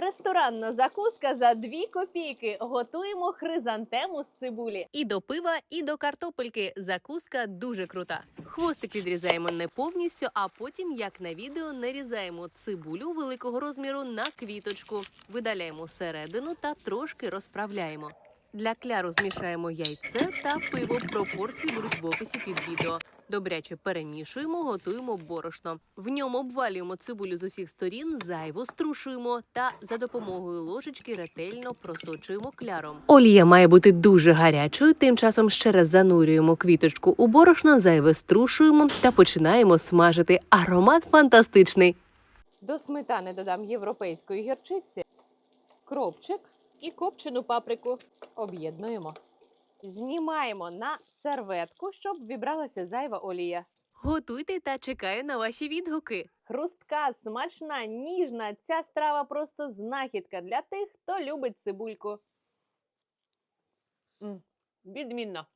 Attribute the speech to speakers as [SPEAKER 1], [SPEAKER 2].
[SPEAKER 1] Ресторанна закуска за 2 копійки. Готуємо хризантему з цибулі. І до пива, і до картопельки. Закуска дуже крута. Хвостик відрізаємо не повністю, а потім, як на відео, нарізаємо цибулю великого розміру на квіточку, видаляємо середину та трошки розправляємо. Для кляру змішаємо яйце та пиво. Пропорції будуть в описі під відео. Добряче перемішуємо, готуємо борошно. В ньому обвалюємо цибулю з усіх сторін, зайву струшуємо та за допомогою ложечки ретельно просочуємо кляром. Олія має бути дуже гарячою. Тим часом ще раз занурюємо квіточку у борошно, зайве струшуємо та починаємо смажити. Аромат фантастичний. До сметани додам європейської гірчиці, кропчик і копчену паприку. Об'єднуємо. Знімаємо на серветку, щоб вібралася зайва олія. Готуйте та чекаю на ваші відгуки. Хрустка, смачна, ніжна. Ця страва просто знахідка для тих, хто любить цибульку. М, Відмінно.